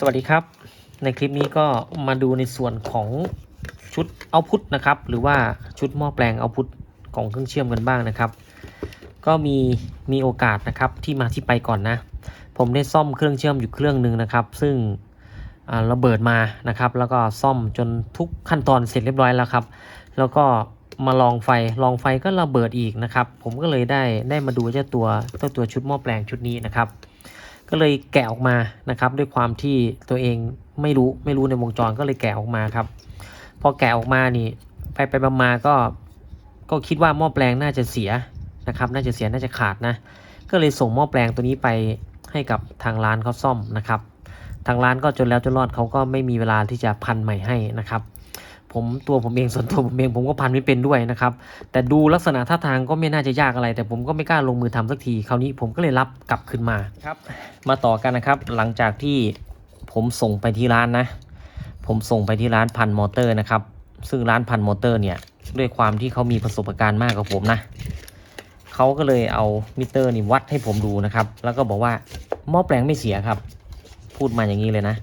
สวัสดีครับ ในคลิปนี้ก็มาดูในส่วนของชุดเอาพุทนะครับ หรือว่าชุดหม้อแปลงเอาพุทของเครื่องเชื่อมกันบ้างนะครับ ก็มีมีโอกาสนะครับที่มาที่ไปก่อนนะ ผมได้ซ่อมเครื่องเชื่อมอยู่เครื่องหนึ่งนะครับ ซึ่งอ่าระเบิดมานะครับ แล้วก็ซ่อมจนทุกขั้นตอนเสร็จเรียบร้อยแล้วครับ แล้วก็มาลองไฟลองไฟก็ระเบิดอีกนะครับ ผมก็เลยได้ได้มาดูเจ้าตัวเจ้าตัวชุดหม้อแปลงชุดนี้นะครับ ก็เลยแกะออกมานะครับ ด้วยความที่ตัวเองไม่รู้ไม่รู้ในวงจรก็เลยแกะออกมาครับ พอแกะออกมานี่ไปไปมามาก็ก็คิดว่าหม้อแปลงน่าจะเสียนะครับ น่าจะเสียน่าจะขาดนะ ก็เลยส่งหม้อแปลงตัวนี้ไปให้กับทางร้านเขาซ่อมนะครับ ทางร้านก็จนแล้วจนรอดเขาก็ไม่มีเวลาที่จะพันใหม่ให้นะครับ ผมตัวผมเองส่วนตัวผมเองผมก็พันไม่เป็นด้วยนะครับ แต่ดูลักษณะท่าทางก็ไม่น่าจะยากอะไร แต่ผมก็ไม่กล้าลงมือทำสักทีคราวนี้ผมก็เลยรับกลับคืนมาครับ มาต่อกันนะครับ หลังจากที่ผมส่งไปที่ร้านนะ ผมส่งไปที่ร้านพันมอเตอร์นะครับ ซึ่งร้านพันมอเตอร์เนี่ยด้วยความที่เขามีประสบการณ์มากกว่าผมนะเขาก็เลยเอามิเตอร์นี่วัดให้ผมดูนะครับ แล้วก็บอกว่าหม้อแปลงไม่เสียครับ พูดมาอย่างนี้เลยนะ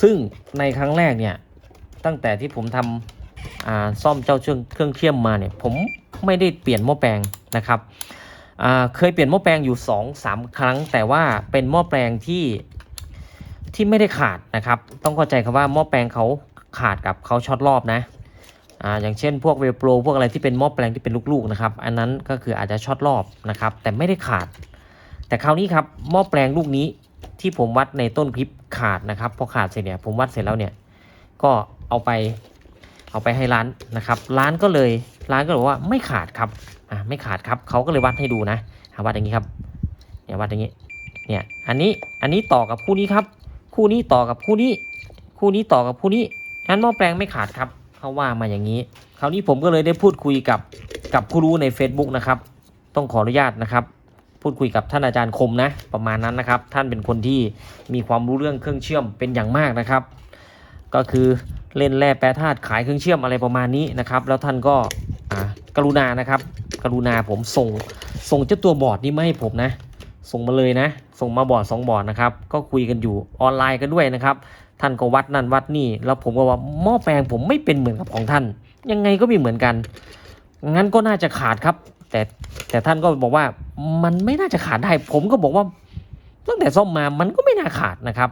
ซึ่งในครั้งแรกเนี่ย ตั้งแต่ที่ผมทำซ่อมเจ้าเครื่องเครื่องเชื่อมมาเนี่ยผมไม่ได้เปลี่ยนหม้อแปลงนะครับเคยเปลี่ยนหม้อแปลงอยู่2อสามครั้ง แต่ว่าเป็นหม้อแปลงที่ที่ไม่ได้ขาดนะครับ ต้องเข้าใจคำว่าหม้อแปลงเขาขาดกับเขาช็อตรอบนะอ่าอย่างเช่นพวกเวลโปรพวกอะไรที่เป็นหม้อแปลงที่เป็นลูกๆนะครับ อันนั้นก็คืออาจจะช็อตรอบนะครับ แต่ไม่ได้ขาด แต่คราวนี้ครับหม้อแปลงลูกนี้ที่ผมวัดในต้นคลิปขาดนะครับ พอขาดเสร็จเนี่ยผมวัดเสร็จแล้วเนี่ยก็ เอาไปเอาไปให้ร้านนะครับ ร้านก็เลยร้านก็เลยว่าไม่ขาดครับอ่าไม่ขาดครับเขาก็เลยวัดให้ดูนะวัดอย่างนี้ครับเนี่ยวัดอย่างนี้เนี่ยอันนี้อันนี้ต่อกับคู่นี้ครับ คู่นี้ต่อกับคู่นี้ คู่นี้ต่อกับคู่นี้งั้นหม้อแปลงไม่ขาดครับเขาว่ามาอย่างนี้ คราวนี้ผมก็เลยได้พูดคุยกับกับผู้รู้ใน Facebook นะครับ ต้องขออนุญาตนะครับ พูดคุยกับท่านอาจารย์คมนะประมาณนั้นนะครับ ท่านเป็นคนที่มีความรู้เรื่องเครื่องเชื่อมเป็นอย่างมากนะครับ ก็คือ เล่นแร่แปรธาตุขายเครื่องเชื่อมอะไรประมาณนี้นะครับ แล้วท่านก็กรุณานะครับ กรุณาผมส่งส่งเจ้าตัวบอร์ดนี้มาให้ผมนะ ส่งมาเลยนะ ส่งมาบอร์ดสองบอร์ดนะครับ ก็คุยกันอยู่ออนไลน์กันด้วยนะครับ ท่านก็วัดนั่นวัดนี่ แล้วผมก็ว่าหม้อแปลงผมไม่เป็นเหมือนกับของท่าน ยังไงก็ไม่เหมือนกัน งั้นก็น่าจะขาดครับ แต่แต่ท่านก็บอกว่ามันไม่น่าจะขาดได้ ผมก็บอกว่าตั้งแต่ซ่อมมามันก็ไม่น่าขาดนะครับ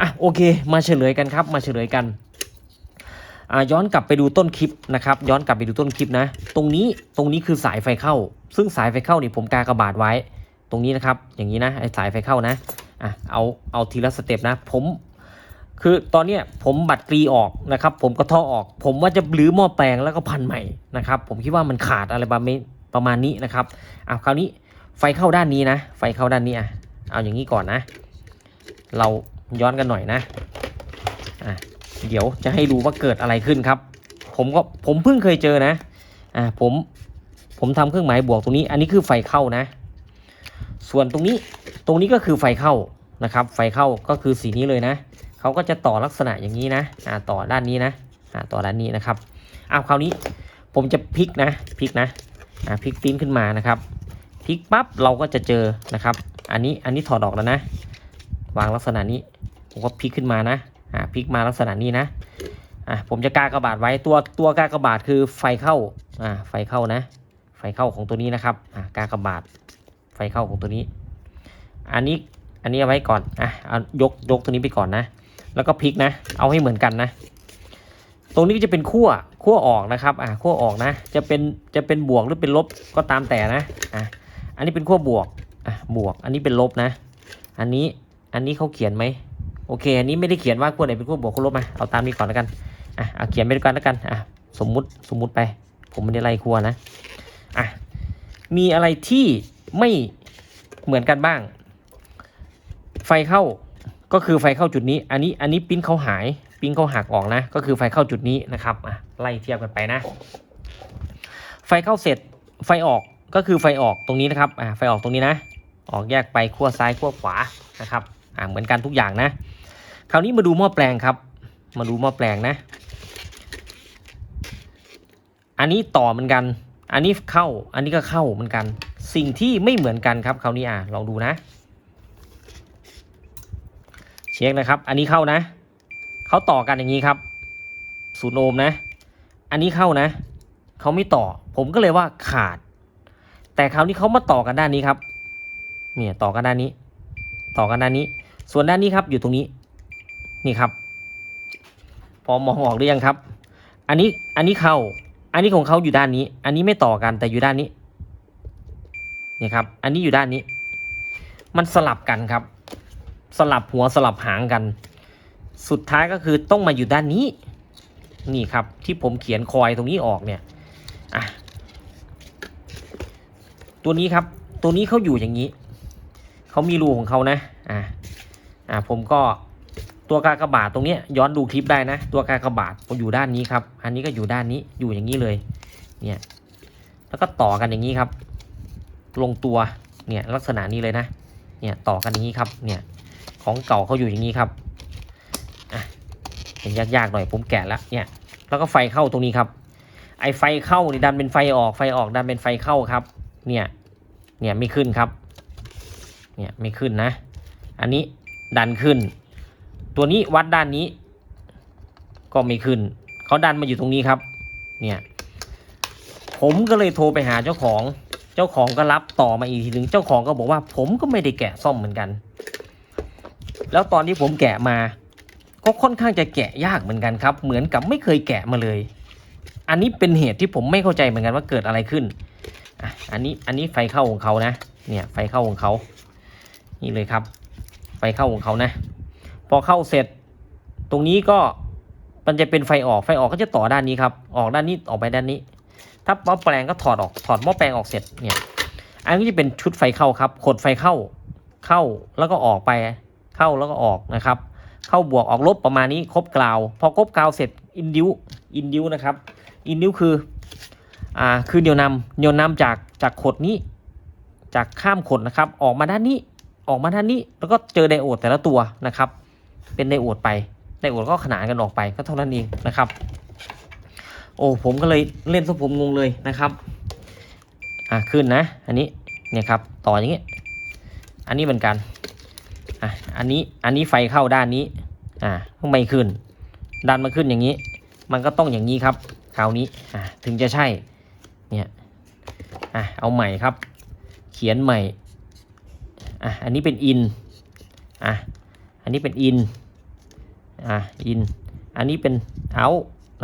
อะโอเค มาเฉลยกันครับ มาเฉลยกัน ย้อนกลับไปดูต้นคลิปนะครับย้อนกลับไปดูต้นคลิปนะ ตรงนี้ตรงนี้คือสายไฟเข้า ซึ่งสายไฟเข้านี่ผมกากระบาดไว้ ตรงนี้นะครับอย่างนี้นะไอ้สายไฟเข้านะอะเอาเอาทีละสเต็ปนะผมคือตอนเนี้ยผมบัตรกรีออกนะครับ ผมก็ท่อออก ผมว่าจะรื้อหม้อแปลงแล้วก็พันใหม่นะครับ ผมคิดว่ามันขาดอะไรประมาณนี้ประมาณนี้นะครับอะคราวนี้ไฟเข้าด้านนี้นะ ไฟเข้าด้านนี้อะเอาอย่างนี้ก่อนนะ เราย้อนกันหน่อยนะ เดี๋ยวจะให้ดูว่าเกิดอะไรขึ้นครับ ผมก็ผมเพิ่งเคยเจอนะ อะผมผมทำเครื่องหมายบวกตรงนี้ อันนี้คือไฟเข้านะ ส่วนตรงนี้ตรงนี้ก็คือไฟเข้านะครับ ไฟเข้าก็คือสีนี้เลยนะเขาก็จะต่อลักษณะอย่างนี้นะ อ่าต่อด้านนี้นะ อ่าต่อด้านนี้นะครับอ้าวคราวนี้ผมจะพลิกนะพลิกนะอ่าพลิกปิ้นขึ้นมานะครับพลิกปั๊บเราก็จะเจอนะครับ อันนี้อันนี้ถอดออกแล้วนะ วางลักษณะนี้ผมก็พลิกขึ้นมานะ อ่าพลิกมาลักษณะนี้นะอ่าผมจะกากระบาดไว้ตัวตัวกากระบาดคือไฟเข้าอ่าไฟเข้านะ ไฟเข้าของตัวนี้นะครับอ่ากากระบาดไฟเข้าของตัวนี้ อันนี้อันนี้เอาไว้ก่อนอะเอายกยกตัวนี้ไปก่อนนะ แล้วก็พลิกนะ เอาให้เหมือนกันนะ ตรงนี้จะเป็นขั้วขั้วออกนะครับอ่าขั้วออกนะ จะเป็นจะเป็นบวกหรือเป็นลบก็ตามแต่นะอะอันนี้เป็นขั้วบวกอะบวก อันนี้เป็นลบนะ อันนี้อันนี้เขาเขียนไหม โอเค อันนี้ไม่ได้เขียนว่าขั้วไหนเป็นขั้วบวกขั้วลบมาเอาตามนี้ก่อนแล้วกันอะเอาเขียนไปด้วยกันแล้วกันอะสมมุติสมมุติไป ผมไม่ได้ไล่ขั้วนะอะมีอะไรที่ไม่เหมือนกันบ้าง ไฟเข้าก็คือไฟเข้าจุดนี้ อันนี้อันนี้ปิ้นเขาหายปิ้นเขาหักออกนะ ก็คือไฟเข้าจุดนี้นะครับอะไล่เทียบกันไปนะ ไฟเข้าเสร็จไฟออกก็คือไฟออกตรงนี้นะครับอ่าไฟออกตรงนี้นะ ออกแยกไปขั้วซ้ายขั้วขวานะครับอ่าเหมือนกันทุกอย่างนะ คราวนี้มาดูหม้อแปลงครับ มาดูหม้อแปลงนะ อันนี้ต่อเหมือนกัน อันนี้เข้า อันนี้ก็เข้าเหมือนกัน สิ่งที่ไม่เหมือนกันครับคราวนี้อะลองดูนะ เช็คนะครับ อันนี้เข้านะ เขาต่อกันอย่างนี้ครับศูนย์โอห์มนะ อันนี้เข้านะเขาไม่ต่อ ผมก็เลยว่าขาด แต่คราวนี้เขามาต่อกันด้านนี้ครับ เนี่ยต่อกันด้านนี้ ต่อกันด้านนี้ ส่วนด้านนี้ครับอยู่ตรงนี้ นี่ครับ พอมองออกหรือยังครับ อันนี้อันนี้เข้าอันนี้ของเขาอยู่ด้านนี้ อันนี้ไม่ต่อกันแต่อยู่ด้านนี้นี่ครับ อันนี้อยู่ด้านนี้ มันสลับกันครับ สลับหัวสลับหางกัน สุดท้ายก็คือต้องมาอยู่ด้านนี้ นี่ครับ ที่ผมเขียนคอยตรงนี้ออกเนี่ยอะตัวนี้ครับ ตัวนี้เขาอยู่อย่างนี้เขามีรูของเขานะอะอะผมก็ ตัวกากบาทตรงนี้ย้อนดูคลิปได้นะ ตัวกากบาทอยู่ด้านนี้ครับ อันนี้ก็อยู่ด้านนี้อยู่อย่างนี้เลย เนี่ยแล้วก็ต่อกันอย่างนี้ครับ ลงตัวเนี่ยลักษณะนี้เลยนะ เนี่ยต่อกันอย่างนี้ครับ เนี่ยของเก่าเขาอยู่อย่างนี้ครับอะเห็นยากๆหน่อยผมแกะแล้วเนี่ยแล้วก็ไฟเข้าตรงนี้ครับ ไอไฟเข้านี่ดันเป็นไฟออกไฟออกดันเป็นไฟเข้าครับ เนี่ยเนี่ยไม่ขึ้นครับ เนี่ยไม่ขึ้นนะ อันนี้ดันขึ้น ตัวนี้วัดด้านนี้ ก็ไม่ขึ้น เขาดันมาอยู่ตรงนี้ครับ เนี่ย ผมก็เลยโทรไปหาเจ้าของ เจ้าของก็รับต่อมาอีกทีหนึ่งเจ้าของก็บอกว่า ผมก็ไม่ได้แกะซ่อมเหมือนกัน แล้วตอนที่ผมแกะมา ก็ค่อนข้างจะแกะยากเหมือนกันครับ เหมือนกับไม่เคยแกะมาเลย อันนี้เป็นเหตุที่ผมไม่เข้าใจเหมือนกันว่าเกิดอะไรขึ้นอะอันนี้อันนี้ไฟเข้าของเขานะ เนี่ยไฟเข้าของเขา นี่เลยครับ ไฟเข้าของเขานะ พอเข้าเสร็จ ตรงนี้ก็มันจะเป็นไฟออกไฟออกก็จะต่อด้านนี้ครับ ออกด้านนี้ออกไปด้านนี้ ถ้าหม้อแปลงก็ถอดออกถอดหม้อแปลงออกเสร็จเนี่ยอันนี้จะเป็นชุดไฟเข้าครับขดไฟเข้าเข้าแล้วก็ออกไปเข้าแล้วก็ออกนะครับ เข้าบวกออกลบประมาณนี้ครบกราว พอครบกราวเสร็จอินดิวอินดิวนะครับอินดิวคืออ่าคือเหนียวนำเหนียวนำจากจากขดนี้จากข้ามขดนะครับ ออกมาด้านนี้ออกมาด้านนี้แล้วก็เจอไดโอดแต่ละตัวนะครับ เป็นไดโอดไปไดโอดก็ขนานกันออกไปก็เท่านั้นเองนะครับ โอ้ผมก็เลยเล่นซะผมงงเลยนะครับอะขึ้นนะ อันนี้เนี่ยครับต่ออย่างนี้ยอันนี้เหมือนกันอะอันนี้อันนี้ไฟเข้าด้านนี้อ่าไม่ขึ้น ดันมาขึ้นอย่างนี้ มันก็ต้องอย่างนี้ครับคราวนี้อ่าถึงจะใช่เนี่ยอะเอาใหม่ครับ เขียนใหม่อะอันนี้เป็นอินอะอันนี้เป็นอิน อะอินอันนี้เป็นเอา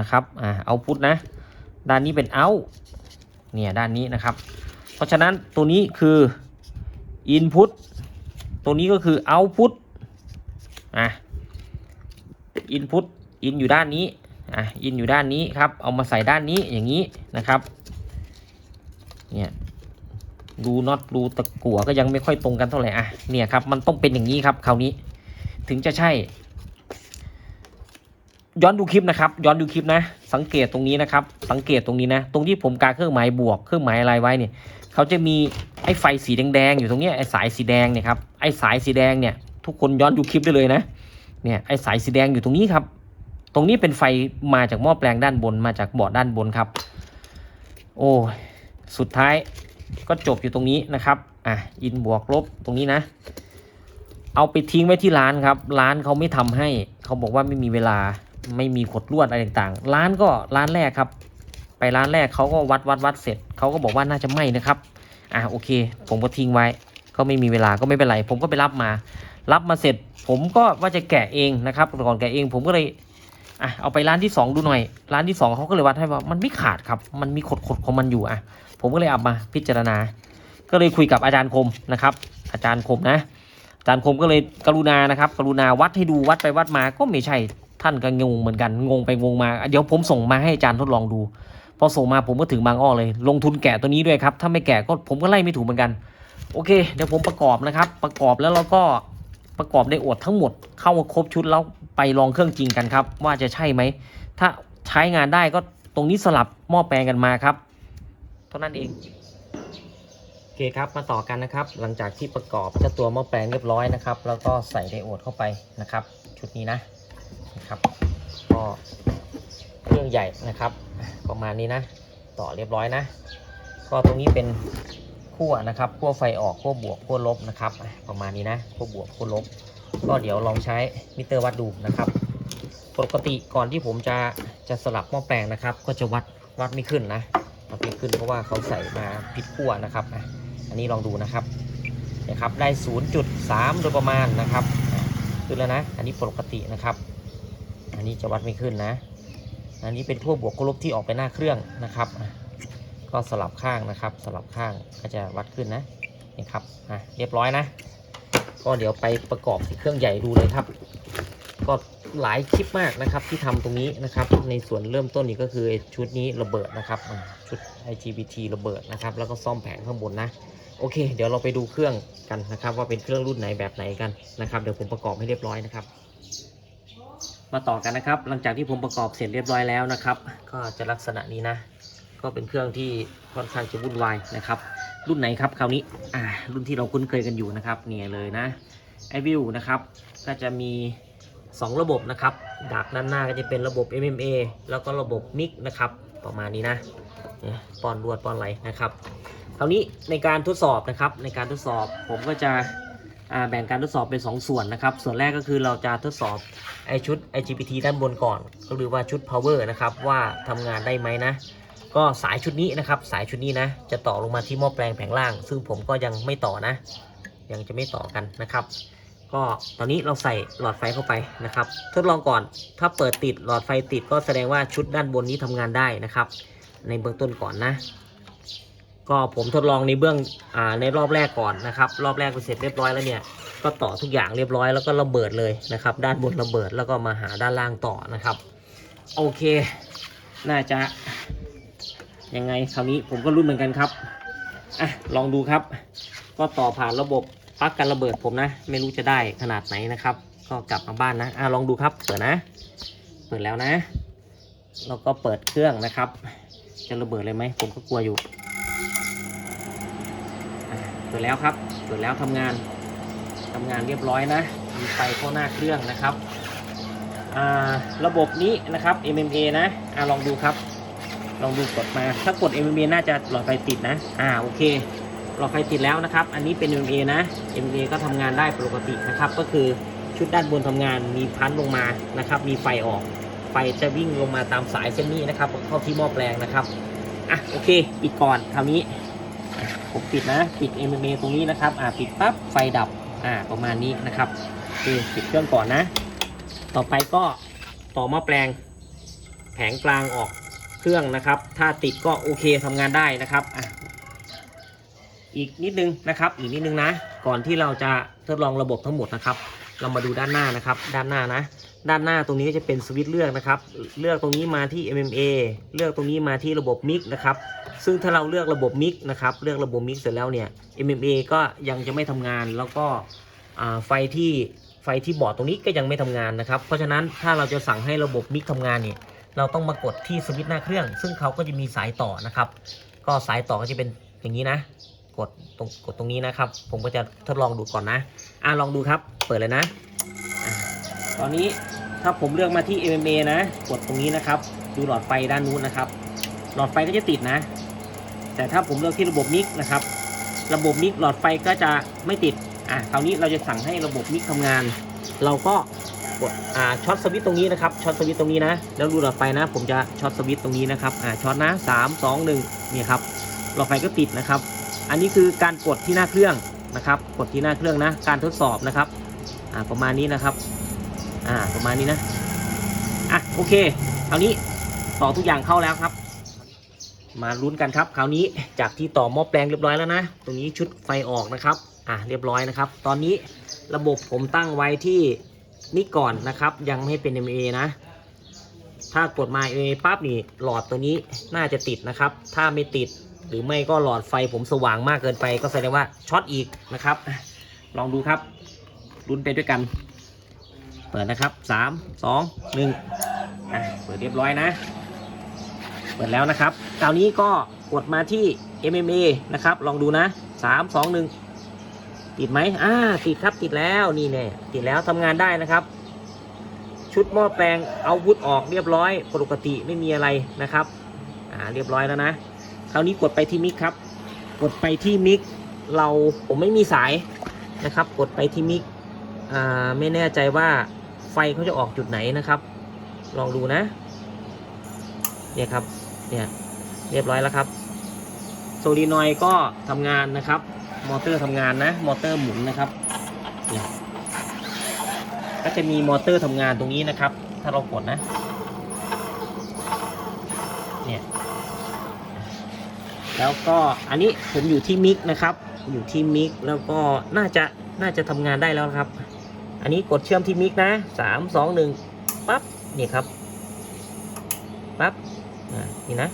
นะครับอะเอาพุทนะ ด้านนี้เป็นเอาเนี่ยด้านนี้นะครับ เพราะฉะนั้นตัวนี้คือ input ตัวนี้ก็คือ output อะ input in อยู่ด้านนี้อะ in อยู่ด้านนี้ครับ เอามาใส่ด้านนี้อย่างนี้นะครับ เนี่ยดูน็อตดูตะกั่วก็ยังไม่ค่อยตรงกันเท่าไหร่อะเนี่ยครับ มันต้องเป็นอย่างนี้ครับคราวนี้ ถึงจะใช่ ย้อนดูคลิปนะครับ ย้อนดูคลิปนะ สังเกตตรงนี้นะครับ สังเกตตรงนี้นะ ตรงที่ผมกาเครื่องหมายบวก เครื่องหมายอะไรไว้เนี่ยเขาจะมีไอ้ไฟสีแดงๆอยู่ตรงนี้ไอ้สายสีแดงเนี่ยครับ ไอ้สายสีแดงเนี่ยทุกคนย้อนดูคลิปได้เลยนะ เนี่ยไอ้สายสีแดงอยู่ตรงนี้ครับ ตรงนี้เป็นไฟมาจากหม้อแปลงด้านบน มาจากบอร์ดด้านบนครับ โอ้สุดท้ายก็จบอยู่ตรงนี้นะครับ อะ อินบวกลบตรงนี้นะ เอาไปทิ้งไว้ที่ร้านครับ ร้านเขาไม่ทำให้ เขาบอกว่าไม่มีเวลา ไม่มีขดลวดอะไรต่างๆ ร้านก็ร้านแรกครับ ไปร้านแรกเขาก็วัดวัดวัดเสร็จเขาก็บอกว่าน่าจะไหมนะครับ อะโอเค ผมก็ทิ้งไว้ ก็ไม่มีเวลาก็ไม่เป็นไร ผมก็ไปรับมา รับมาเสร็จ ผมก็ว่าจะแกะเองนะครับก่อนแกะเองผมก็เลยอะเอาไปร้านที่สองดูหน่อย ร้านที่สองเขาก็เลยวัดให้ว่ามันไม่ขาดครับ มันมีขดขดของมันอยู่อะ ผมก็เลยเอามาพิจารณา ก็เลยคุยกับอาจารย์คมนะครับ อาจารย์คมนะ อาจารย์คมก็เลยกรุณานะครับ กรุณาวัดให้ดูวัดไปวัดมาก็ไม่ใช่ ท่านก็งงเหมือนกันงงไปงงมา เดี๋ยวผมส่งมาให้อาจารย์ทดลองดู พอส่งมาผมก็ถึงบางอ้อเลย ลงทุนแกะตัวนี้ด้วยครับ ถ้าไม่แกะก็ผมก็ไล่ไม่ถูกเหมือนกัน โอเค เดี๋ยวผมประกอบนะครับ ประกอบแล้วเราก็ประกอบได้อวดทั้งหมด เข้ามาครบชุดแล้วไปลองเครื่องจริงกันครับ ว่าจะใช่ไหม ถ้าใช้งานได้ก็ตรงนี้สลับหม้อแปลงกันมาครับ เท่านั้นเองโอเคครับมาต่อกันนะครับ หลังจากที่ประกอบเจ้าตัวหม้อแปลงเรียบร้อยนะครับ แล้วก็ใส่ไดโอดเข้าไปนะครับ ชุดนี้นะ นะครับ ก็เครื่องใหญ่นะครับ ประมาณนี้นะ ต่อเรียบร้อยนะ ก็ตรงนี้เป็นขั้วนะครับขั้วไฟออกขั้วบวกขั้วลบนะครับ ประมาณนี้นะขั้วบวกขั้วลบ ก็เดี๋ยวลองใช้มิเตอร์วัดดูนะครับ ปกติก่อนที่ผมจะจะสลับหม้อแปลงนะครับ ก็จะวัดวัดไม่ขึ้นนะวัดไม่ขึ้นเพราะว่าเขาใส่มาผิดขั้วนะครับอันนี้ลองดูนะครับนี่ยครับได้ 0.3 โดยประมาณนะครับ ขึ้นแล้วนะ อันนี้ปกตินะครับ อันนี้จะวัดไม่ขึ้นนะ อันนี้เป็นขั้วบวกขั้วลบที่ออกไปหน้าเครื่องนะครับ ก็สลับข้างนะครับ สลับข้างก็จะวัดขึ้นนะนี่ครับอะเรียบร้อยนะ ก็เดี๋ยวไปประกอบที่เครื่องใหญ่ดูเลยครับ ก็หลายคลิปมากนะครับที่ทำตรงนี้นะครับ ในส่วนเริ่มต้นนี่ก็คือชุดนี้ระเบิดนะครับชุด IGBT ระเบิดนะครับ แล้วก็ซ่อมแผงข้างบนนะโอเค เดี๋ยวเราไปดูเครื่องกันนะครับ ว่าเป็นเครื่องรุ่นไหนแบบไหนกันนะครับ เดี๋ยวผมประกอบให้เรียบร้อยนะครับ มาต่อกันนะครับ หลังจากที่ผมประกอบเสร็จเรียบร้อยแล้วนะครับ ก็จะลักษณะนี้นะ ก็เป็นเครื่องที่ค่อนข้างจะวุ่นวายนะครับ รุ่นไหนครับคราวนี้อ่ารุ่นที่เราคุ้นเคยกันอยู่นะครับเนี่ยเลยนะไอวิวนะครับก็จะมี 2 ระบบนะครับดาบด้านหน้าก็จะเป็นระบบ MMA แล้วก็ระบบมิกนะครับประมาณนี้นะเนี่ยป้อนรวดป้อนไหลนะครับคราวนี้ในการทดสอบนะครับในการทดสอบผมก็จะ แบ่งการทดสอบเป็น 2 ส่วนนะครับ ส่วนแรกก็คือเราจะทดสอบไอชุด IGBT ด้านบนก่อน ก็คือว่าชุด power นะครับว่าทำงานได้ไหมนะ ก็สายชุดนี้นะครับ สายชุดนี้นะ จะต่อลงมาที่หม้อแปลงแผงล่าง ซึ่งผมก็ยังไม่ต่อนะ ยังจะไม่ต่อกันนะครับ ก็ตอนนี้เราใส่หลอดไฟเข้าไปนะครับ ทดลองก่อน ถ้าเปิดติดหลอดไฟติดก็แสดงว่าชุดด้านบนนี้ทำงานได้นะครับ ในเบื้องต้นก่อนนะ ก็ผมทดลองในเบื้องอ่าในรอบแรกก่อนนะครับ รอบแรกไปเสร็จเรียบร้อยแล้วเนี่ย ก็ต่อทุกอย่างเรียบร้อยแล้วก็ระเบิดเลยนะครับ ด้านบนระเบิดแล้วก็มาหาด้านล่างต่อนะครับ โอเค น่าจะยังไงคราวนี้ผมก็รุ่นเหมือนกันครับอะลองดูครับ ก็ต่อผ่านระบบปลั๊กกันระเบิดผมนะ ไม่รู้จะได้ขนาดไหนนะครับ ก็กลับมาบ้านนะอะลองดูครับเปิดนะ เปิดแล้วนะแล้วก็เปิดเครื่องนะครับ จะระเบิดเลยไหมผมก็กลัวอยู่ เปิดแล้วครับเปิดแล้วทำงานทำงานเรียบร้อยนะมีไฟเข้าหน้าเครื่องนะครับอ่าระบบนี้นะครับ MMA นะอะลองดูครับ ลองดูกดมา ถ้ากด MMA น่าจะหลอดไฟติดนะ อ่า โอเค หลอดไฟติดแล้วนะครับ อันนี้เป็น MMA นะ MMA ก็ทำงานได้ปกตินะครับ ก็คือชุดด้านบนทำงาน มีพันลงมา นะครับ มีไฟออก ไฟจะวิ่งลงมาตามสายเส้นนี้นะครับ เข้าที่หม้อแปลงนะครับ อะ โอเคปิดก่อนคราวนี้ ผมปิดนะ ปิด MMA ตรงนี้นะครับ อ่า ปิดปั๊บ ไฟดับ อ่า ประมาณนี้นะครับโอเคปิดเครื่องก่อนนะ ต่อไปก็ต่อหม้อแปลงแผงกลางออกเครื่องนะครับ ถ้าติดก็โอเคทำงานได้นะครับอะอีกนิดนึงนะครับ อีกนิดนึงนะ ก่อนที่เราจะทดลองระบบทั้งหมดนะครับ เรามาดูด้านหน้านะครับ ด้านหน้านะ ด้านหน้าตรงนี้ก็จะเป็นสวิตช์เลือกนะครับ เลือกตรงนี้มาที่ MMA เลือกตรงนี้มาที่ระบบมิกนะครับ ซึ่งถ้าเราเลือกระบบมิกนะครับเลือกระบบมิกเสร็จแล้วเนี่ย MMA ก็ยังจะไม่ทำงานแล้วก็ไฟที่ไฟที่บอร์ดตรงนี้ก็ยังไม่ทำงานนะครับ เพราะฉะนั้นถ้าเราจะสั่งให้ระบบมิกทำงานเนี่ยเราต้องมากดที่สวิตช์หน้าเครื่อง ซึ่งเขาก็จะมีสายต่อนะครับ ก็สายต่อก็จะเป็นอย่างนี้นะ กดตรงกดตรงนี้นะครับ ผมก็จะทดลองดูก่อนนะ อะลองดูครับ เปิดเลยนะอะตอนนี้ถ้าผมเลือกมาที่ MMA นะ กดตรงนี้นะครับ ดูหลอดไฟด้านนู้นนะครับ หลอดไฟก็จะติดนะ แต่ถ้าผมเลือกที่ระบบมิกนะครับ ระบบมิกหลอดไฟก็จะไม่ติดอะคราวนี้เราจะสั่งให้ระบบมิกทำงาน เราก็กดอ่าช็อตสวิตช์ตรงนี้นะครับช็อตสวิตช์ตรงนี้นะ แล้วดูหลอดไฟนะ ผมจะช็อตสวิตช์ตรงนี้นะครับอ่าช็อตนะสามสองหนึ่งนี่ครับหลอดไฟก็ติดนะครับ อันนี้คือการกดที่หน้าเครื่องนะครับ กดที่หน้าเครื่องนะ การทดสอบนะครับอ่าประมาณนี้นะครับอ่าประมาณนี้นะอะโอเคคราวนี้ต่อทุกอย่างเข้าแล้วครับ มาลุ้นกันครับ คราวนี้จากที่ต่อหม้อแปลงเรียบร้อยแล้วนะ ตรงนี้ชุดไฟออกนะครับ อะเรียบร้อยนะครับ ตอนนี้ระบบผมตั้งไว้ที่นี่ก่อนนะครับ ยังไม่เป็น MA นะ ถ้ากดมา MA ปั๊บนี่หลอดตัวนี้น่าจะติดนะครับ ถ้าไม่ติดหรือไม่ก็หลอดไฟผมสว่างมากเกินไป ก็แสดงว่าช็อตอีกนะครับ ลองดูครับลุ้นไปด้วยกัน เปิดนะครับสามสองหนึ่งอะเปิดเรียบร้อยนะ เปิดแล้วนะครับ คราวนี้ก็กดมาที่ MMA นะครับ ลองดูนะสามสองหนึ่งติดไหมอ่า ติดครับติดแล้วนี่แน่ติดแล้วทำงานได้นะครับ ชุดหม้อแปลงเอาวุธออกเรียบร้อย ปกติไม่มีอะไรนะครับ อ่า เรียบร้อยแล้วนะ คราวนี้กดไปที่มิกครับ กดไปที่มิกเราผมไม่มีสายนะครับ กดไปที่มิกอ่า ไม่แน่ใจว่าไฟเขาจะออกจุดไหนนะครับ ลองดูนะ เนี่ยครับ เนี่ย เรียบร้อยแล้วครับโซลีนอยก็ทำงานนะครับ มอเตอร์ทำงานนะ มอเตอร์หมุนนะครับเนี่ยก็จะมีมอเตอร์ทำงานตรงนี้นะครับ ถ้าเรากดนะ เนี่ย แล้วก็อันนี้ผมอยู่ที่มิกนะครับ อยู่ที่มิกแล้วก็น่าจะน่าจะทำงานได้แล้วครับ อันนี้กดเชื่อมที่มิกนะสามสองหนึ่งปั๊บนี่ครับปั๊บอ่านี่นะ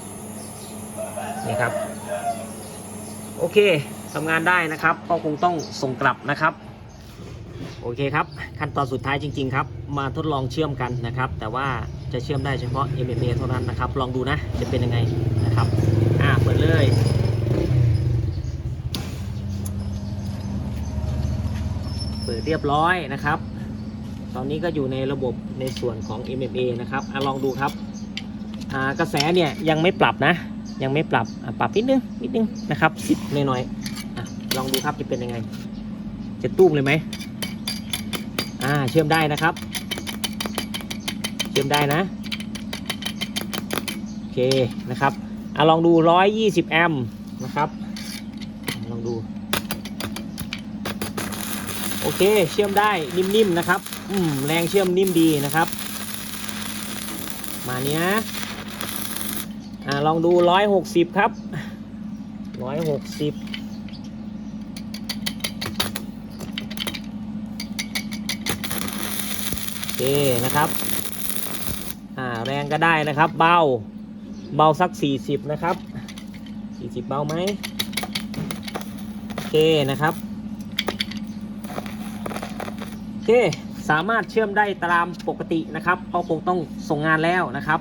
นี่ครับ โอเคทำงานได้นะครับ ก็คงต้องส่งกลับนะครับ โอเคครับ ขั้นตอนสุดท้ายจริง ๆ ครับ มาทดลองเชื่อมกันนะครับ แต่ว่าจะเชื่อมได้เฉพาะ MMA เท่านั้นนะครับ ลองดูนะ จะเป็นยังไงนะครับ อ่า เปิดเลยเปิดเรียบร้อยนะครับ ตอนนี้ก็อยู่ในระบบในส่วนของ MMA นะครับอะลองดูครับอ่ากระแสเนี่ยยังไม่ปรับนะ ยังไม่ปรับอะปรับนิดนึงนิดนึงนะครับสิบน่อยๆอะลองดูครับจะเป็นยังไง จะตุ้มเลยไหมอ่าเชื่อมได้นะครับ เชื่อมได้นะโอเคนะครับอะลองดู 120 แอมป์นะครับลองดูโอเคเชื่อมได้นิ่มๆนะครับ อืมแรงเชื่อมนิ่มดีนะครับ มาเนี้ย อ่าลองดู160ครับ160โอเคนะครับอ่าแรงก็ได้นะครับเบาเบาสัก40นะครับ40เบาไหมโอเคนะครับโอเคสามารถเชื่อมได้ตามปกตินะครับก็คงต้องส่งงานแล้วนะครับ